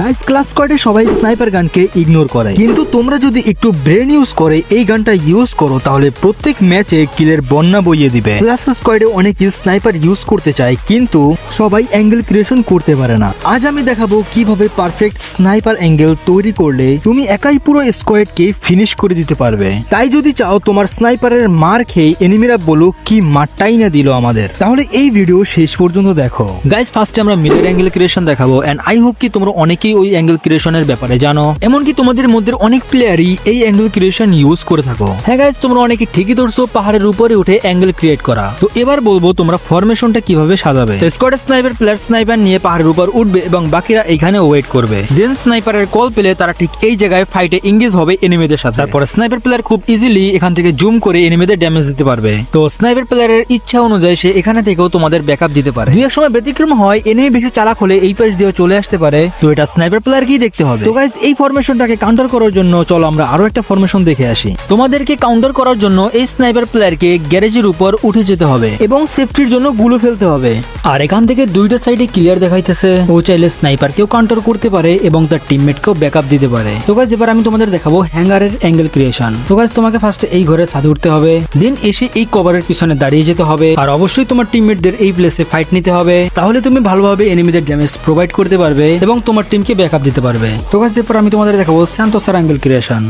Guys class স্কোয়াডে সবাই sniper গানকে ইগনোর করে কিন্তু তোমরা যদি একটু ব্রেন ইউজ করে এই গানটা ইউজ করো, তাহলে প্রত্যেক ম্যাচে কিলের বন্যা বইয়ে দিবে। ক্লাস স্কোয়াডে অনেকে স্নাইপার ইউজ করতে চায়, কিন্তু সবাই অ্যাঙ্গেল ক্রিয়েশন করতে পারে না। আজ আমি দেখাবো কীভাবে পারফেক্ট স্নাইপার অ্যাঙ্গেল তৈরি করলে তুমি একাই পুরো স্কোয়াডকে ফিনিশ করে দিতে পারবে। তাই যদি চাও তোমার স্নাইপারের মার খেয়ে এনিমিরা বলো কি মারটাই না দিল আমাদের? তাহলে এই ভিডিও শেষ পর্যন্ত দেখো। গাইস ফার্স্টে আমরা মিলের অ্যাঙ্গেল ক্রিয়েশন দেখাবো এন্ড আই হোপ কি তোমরা অনেকেই ওই অ্যাঙ্গেল ক্রিয়েশনের ব্যাপারে জানো। এমনকি তোমাদের মধ্যে অনেক প্লেয়ারই এই অ্যাঙ্গেল ক্রিয়েশন ইউজ করে থাকো। হ্যাঁ গাইজ তোমরা অনেকে ঠিকই ধরছো, পাহাড়ের উপরে উঠে অ্যাঙ্গেল ক্রিয়েট করা। তো এবার বলব তোমরা ফরমেশনটা কীভাবে সাজাবে। স্কোয়াড স্নাইপার প্লেয়ার স্নাইপার নিয়ে পাহাড়ের উপর উঠবে এবং বাকিরা এখানে ওয়েট করবে। দেন স্নাইপারের কল পেলে তারা ঠিক এই জায়গায় ফাইটে এঙ্গেজ হবে এনিমিদের সাথে। তারপর স্নাইপার প্লেয়ার খুব ইজিলি এখান থেকে জুম করে এনিমিদের ড্যামেজ দিতে পারবে। তো স্নাইপার প্লেয়ারের ইচ্ছা অনুযায়ী সে এখানে থেকেও তোমাদের ব্যাকআপ দিতে পারে। দুই এক সময় ব্যতিক্রম হয় এনিমি বেশি চালাক হলে এই পাশ দিয়ে চলে আসতে পারে। তো এটা স্নাইপার প্লেয়ার কি দেখতে হবে? তো গাইজ এই ফরমেশনটাকে কাউন্টার করার জন্য চলো আমরা আরও একটা ফরমেশন দেখে আসি। তোমাদেরকে কাউন্টার করার জন্য এই স্নাইপার প্লেয়ারকে গ্যারেজের উপর উঠে যেতে হবে এবং সেফটির জন্যগুলো ফেলতে হবে। আর এখান থেকে দুইটা সাইডে ক্লিয়ার দেখাইতেছে। ও চাইলে স্নাইপারকেও কাউন্টার করতে পারে এবং তার টিমমেটকেও ব্যাকআপ দিতে পারে। তো গাইজ এবার আমি তোমাদের দেখাবো হ্যাঙ্গারের অ্যাঙ্গেল ক্রিয়েশন তো গাইজ তোমাকে ফার্স্ট এই ঘরে ছাদে উঠতে হবে। দেন এসে এই কভারের পিছনে দাঁড়িয়ে যেতে হবে। আর অবশ্যই তোমার টিমমেটদের এই প্লেসে ফাইট নিতে হবে। তাহলে তুমি ভালোভাবে এনিমিদের ড্যামেজ প্রোভাইড করতে পারবে এবং তোমার টিমকে ব্যাকআপ দিতে পারবে। তো গাইজ এরপর আমি তোমাদের দেখাবো স্যান্তোসার অ্যাঙ্গেল ক্রিয়েশন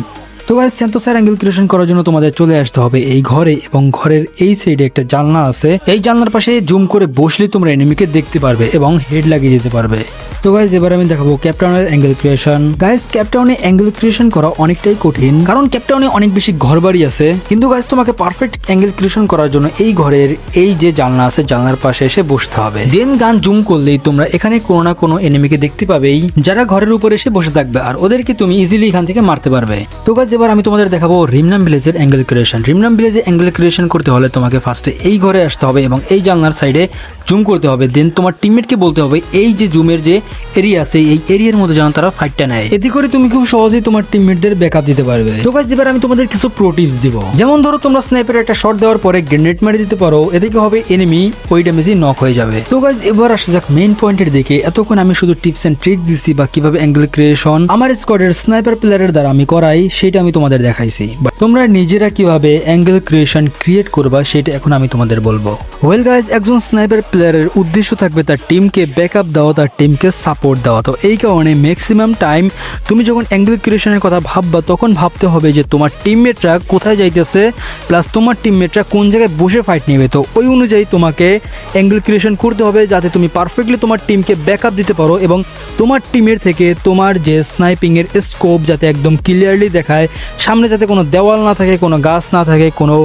তো গাইজ স্যান্তোসার অ্যাঙ্গেল ক্রিয়েশন করার জন্য তোমাদের চলে আসতে হবে এই ঘরে এবং ঘরের এই সাইডে একটা জানলা আছে। এই জানলার পাশে জুম করে বসলে তোমরা এনিমিকে দেখতে পারবে এবং হেড লাগিয়ে দিতে পারবে। তো গাইজ এবার আমি দেখাবো ক্যাপটাউনের অ্যাঙ্গেল ক্রিয়েশন গাইজ ক্যাপটাউনে অ্যাঙ্গেল ক্রিয়েশন করা অনেকটাই কঠিন, কারণ ক্যাপটাউনে অনেক বেশি ঘর বাড়ি আছে। কিন্তু গাইজ তোমাকে পারফেক্ট অ্যাঙ্গেল ক্রিয়েশন করার জন্য এই ঘরের এই যে জানলা আছে, জানলার পাশে এসে বসতে হবে। দেন গান জুম করলেই তোমরা এখানে কোনো না কোনো এনিমিকে দেখতে পাবেই, যারা ঘরের উপর এসে বসে থাকবে, আর ওদেরকে তুমি ইজিলি এখান থেকে মারতে পারবে। তো গাইজ এবার আমি তোমাদের দেখাবো রিমনাম ভিলেজের অ্যাঙ্গেল ক্রিয়েশন রিমনাম ভিলেজে অ্যাঙ্গেল ক্রিয়েশন করতে হলে তোমাকে ফার্স্টে এই ঘরে আসতে হবে এবং এই জানলার সাইডে জুম করতে হবে। দেন তোমার টিমমেটকে বলতে হবে, এই যে জুমের যে এরিয়া আছে, এই এরিয়ার মধ্যে যেন তারা ফাইটটা নেয়। এতে করে তুমি খুব সহজেই তোমার টিমমেটদের ব্যাকআপ দিতে পারবে। তো গাইজ এবার আমি তোমাদের কিছু প্রো টিপস দিব। যেমন ধরো, তোমরা স্নাইপারে একটা শট দেওয়ার পরে গ্রেনেড মারি দিতে পারো, এতে কি হবে? এনিমি ওই ড্যামেজই নক হয়ে যাবে। তো গাইজ এবার আসা যাক মেইন পয়েন্টের দিকে। এতক্ষণ আমি শুধু টিপস এন্ড ট্রিক দিচ্ছি বা কীভাবে অ্যাঙ্গেল ক্রিয়েশন আমার স্কোয়াডের স্নাইপার প্লেয়ারের দ্বারা আমি করাই, সেটা আমি তোমাদের দেখাইছি। তোমরা নিজেরা কীভাবে অ্যাঙ্গেল ক্রিয়েশন ক্রিয়েট করবা, সেটা এখন আমি তোমাদের বলব। ওয়েল গাইজ একজন স্নাইপার প্লেয়ারের উদ্দেশ্য থাকবে তার টিমকে ব্যাকআপ দেওয়া, তার টিমকে সাপোর্ট দেওয়া। তো এই কারণে ম্যাক্সিমাম টাইম তুমি যখন অ্যাঙ্গেল ক্রিয়েশনের কথা ভাববা, তখন ভাবতে হবে যে তোমার টিমমেটরা কোথায় যাইতেছে প্লাস তোমার টিমমেটরা কোন জায়গায় বসে ফাইট নেবে। তো ওই অনুযায়ী তোমাকে অ্যাঙ্গেল ক্রিয়েশন করতে হবে, যাতে তুমি পারফেক্টলি তোমার টিমকে ব্যাকআপ দিতে পারো এবং তোমার টিমের থেকে তোমার যে স্নাইপিংয়ের স্কোপ যাতে একদম ক্লিয়ারলি দেখায় সামনে যাতে কোনো দেওয়াল না থাকে, কোনো গাছ না থাকে, কোনো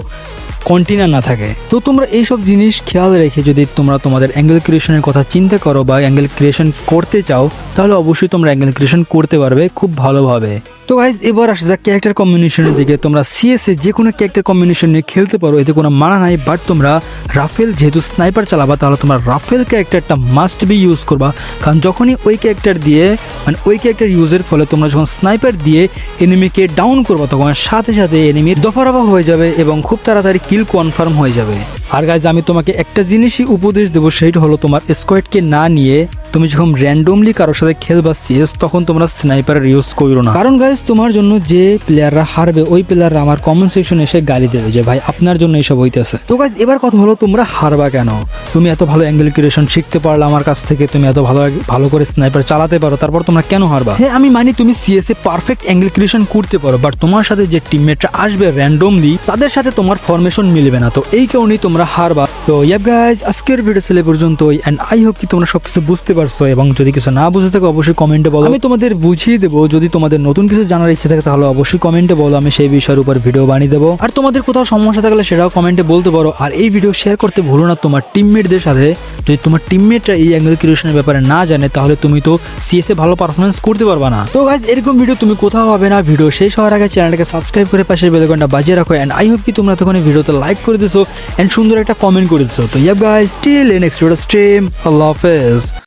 কন্টেনার না থাকে। তো তোমরা এইসব জিনিস খেয়াল রেখে যদি তোমরা তোমাদের অ্যাঙ্গেল ক্রিয়েশনের কথা চিন্তা করো বা অ্যাঙ্গেল ক্রিয়েশন করতে চাও, তাহলে অবশ্যই তোমরা অ্যাঙ্গেল ক্রিয়েশন করতে পারবে খুব ভালোভাবে। তো গাইজ এবার আসা যাক ক্যারেক্টার কম্বিনেশনের দিকে। তোমরা সিএসএ যে কোনো ক্যারেক্টার কম্বিনেশন নিয়ে খেলতে পারো, এতে কোনো মানা নাই বাট তোমরা রাফেল যেহেতু স্নাইপার চালাবা, তাহলে তোমরা রাফেল ক্যারেক্টারটা মাস্ট বি ইউজ করবা। কারণ যখনই ওই ক্যারেক্টার দিয়ে মানে ওই ক্যারেক্টার ইউজের ফলে তোমরা যখন স্নাইপার দিয়ে এনিমিকে ডাউন করবা, তখন সাথে সাথে এনিমির দফারফা হয়ে যাবে এবং খুব তাড়াতাড়ি কিল কনফার্ম হয়ে যাবে। আর গাইজ আমি তোমাকে একটা জিনিসই উপদেশ দেবো সেইটা হলো তোমার স্কোয়াডকে না নিয়ে তুমি যখন র্যান্ডমলি কারোর সাথে খেলবা সিএস তখন তোমরা স্নাইপারের ইউজ করো না। কারণ গাইজ তোমার জন্য যে প্লেয়াররা হারবে, ওই প্লেয়াররা আমার কমেন্ট সেকশনে এসে গালি দেবে যে, ভাই, আপনার জন্য এইসব হইতেছে। তো গাইজ এবার কথা হলো তোমরা হারবা কেন? তুমি এত ভালো অ্যাঙ্গেল ক্রিয়েশন শিখতে পারলে আমার কাছ থেকে, তুমি এত ভালো ভালো করে স্নাইপার চালাতে পারো, তারপর তোমরা কেন হারবা? হ্যাঁ আমি মানি তুমি সিএস এ পারফেক্ট অ্যাঙ্গেল ক্রিয়েশন করতে পারো বাট তোমার সাথে যে টিমমেটরা আসবে র্যান্ডমলি তাদের সাথে তোমার ফরমেশন মিলবে না। তো এই কারণেই তোমরা হারবা। তো ইয়াব গাইজ আজকের ভিডিও ছিল পর্যন্তই অ্যান্ড আই হোপ কি তোমরা সবকিছু বুঝতে পারছ এবং যদি কিছু না বুঝে থাকো, অবশ্যই কমেন্টে বলো। আমি তোমাদের বুঝিয়ে দেবো, যদি তোমাদের নতুন কিছু জানার ইচ্ছে থাকে, তাহলে অবশ্যই কমেন্টে বলো, আমি সেই বিষয়ের উপর ভিডিও বানিয়ে দেবো। আর তোমাদের কোথাও সমস্যা থাকলে সেটাও কমেন্টে বলতে পারো। আর এই ভিডিও শেয়ার করতে ভুলো না তোমার টিমমেটদের সাথে। যদি তোমার টিমমেটরা এই অ্যাঙ্গেল ক্রিয়েশনের ব্যাপারে না জানে, তাহলে তুমি তো সিএসএ ভালো পারফরমেন্স করতে পারবা না। তো গাইজ এরকম ভিডিও তুমি কোথাও হবে না। ভিডিও শেষ হওয়ার আগে চ্যানেলটাকে সাবস্ক্রাইব করে পাশের বেলকনটা বাজিয়ে রাখো। অ্যান্ড আই হোপ কি তোমরা তখন ভিডিওতে লাইক করে দিছো। অ্যান্ড সুন্দর একটা কমেন্ট করে দিছো। তো ইয়াব guys still next video stream Allah হাফেজ।